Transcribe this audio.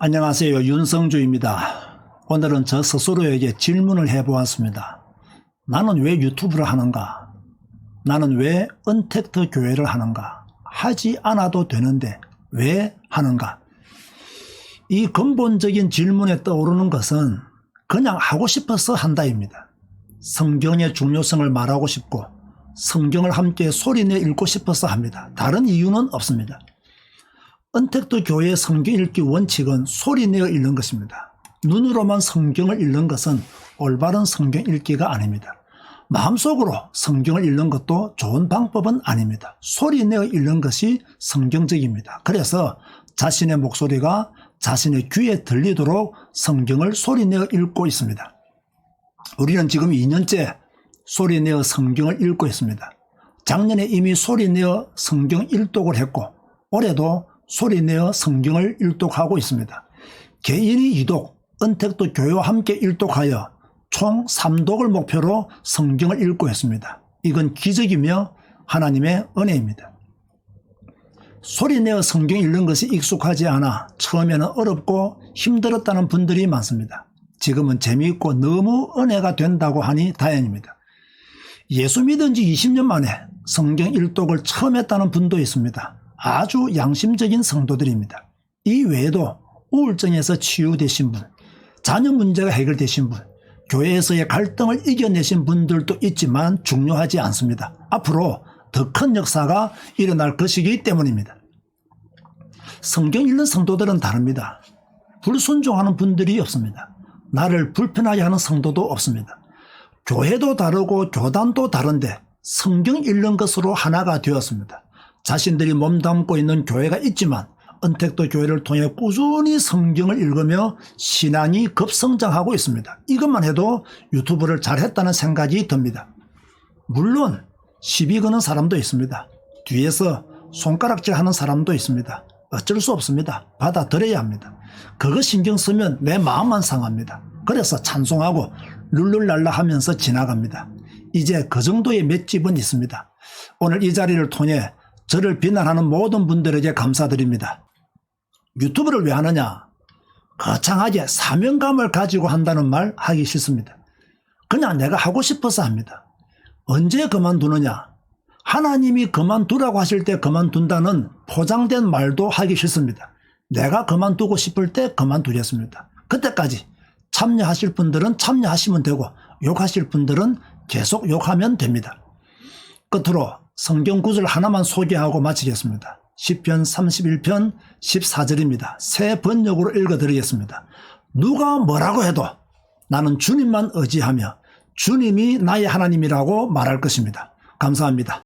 안녕하세요. 윤성주입니다. 오늘은 저 스스로에게 질문을 해보았습니다. 나는 왜 유튜브를 하는가? 나는 왜 은택트 교회를 하는가? 하지 않아도 되는데 왜 하는가? 이 근본적인 질문에 떠오르는 것은 그냥 하고 싶어서 한다입니다. 성경의 중요성을 말하고 싶고 성경을 함께 소리내 읽고 싶어서 합니다. 다른 이유는 없습니다. 은택도 교회의 성경 읽기 원칙은 소리내어 읽는 것입니다. 눈으로만 성경을 읽는 것은 올바른 성경 읽기가 아닙니다. 마음속으로 성경을 읽는 것도 좋은 방법은 아닙니다. 소리내어 읽는 것이 성경적입니다. 그래서 자신의 목소리가 자신의 귀에 들리도록 성경을 소리내어 읽고 있습니다. 우리는 지금 2년째 소리내어 성경을 읽고 있습니다. 작년에 이미 소리내어 성경 일독을 했고 올해도 소리내어 성경을 일독하고 있습니다. 개인이 2독, 은택도 교회와 함께 일독하여 총 3독을 목표로 성경을 읽고 있습니다. 이건 기적이며 하나님의 은혜입니다. 소리내어 성경 읽는 것이 익숙하지 않아 처음에는 어렵고 힘들었다는 분들이 많습니다. 지금은 재미있고 너무 은혜가 된다고 하니 다행입니다. 예수 믿은 지 20년 만에 성경 일독을 처음 했다는 분도 있습니다. 아주 양심적인 성도들입니다. 이 외에도 우울증에서 치유되신 분, 자녀 문제가 해결되신 분, 교회에서의 갈등을 이겨내신 분들도 있지만 중요하지 않습니다. 앞으로 더 큰 역사가 일어날 것이기 때문입니다. 성경 읽는 성도들은 다릅니다. 불순종하는 분들이 없습니다. 나를 불편하게 하는 성도도 없습니다. 교회도 다르고 교단도 다른데 성경 읽는 것으로 하나가 되었습니다. 자신들이 몸담고 있는 교회가 있지만 은택도 교회를 통해 꾸준히 성경을 읽으며 신앙이 급성장하고 있습니다. 이것만 해도 유튜브를 잘했다는 생각이 듭니다. 물론 시비 거는 사람도 있습니다. 뒤에서 손가락질 하는 사람도 있습니다. 어쩔 수 없습니다. 받아들여야 합니다. 그거 신경 쓰면 내 마음만 상합니다. 그래서 찬송하고 룰룰랄라 하면서 지나갑니다. 이제 그 정도의 맷집은 있습니다. 오늘 이 자리를 통해 저를 비난하는 모든 분들에게 감사드립니다. 유튜브를 왜 하느냐? 거창하게 사명감을 가지고 한다는 말 하기 싫습니다. 그냥 내가 하고 싶어서 합니다. 언제 그만두느냐? 하나님이 그만두라고 하실 때 그만둔다는 포장된 말도 하기 싫습니다. 내가 그만두고 싶을 때 그만두겠습니다. 그때까지 참여하실 분들은 참여하시면 되고 욕하실 분들은 계속 욕하면 됩니다. 끝으로 성경 구절 하나만 소개하고 마치겠습니다. 10편 31편 14절입니다. 새 번역으로 읽어드리겠습니다. 누가 뭐라고 해도 나는 주님만 의지하며 주님이 나의 하나님이라고 말할 것입니다. 감사합니다.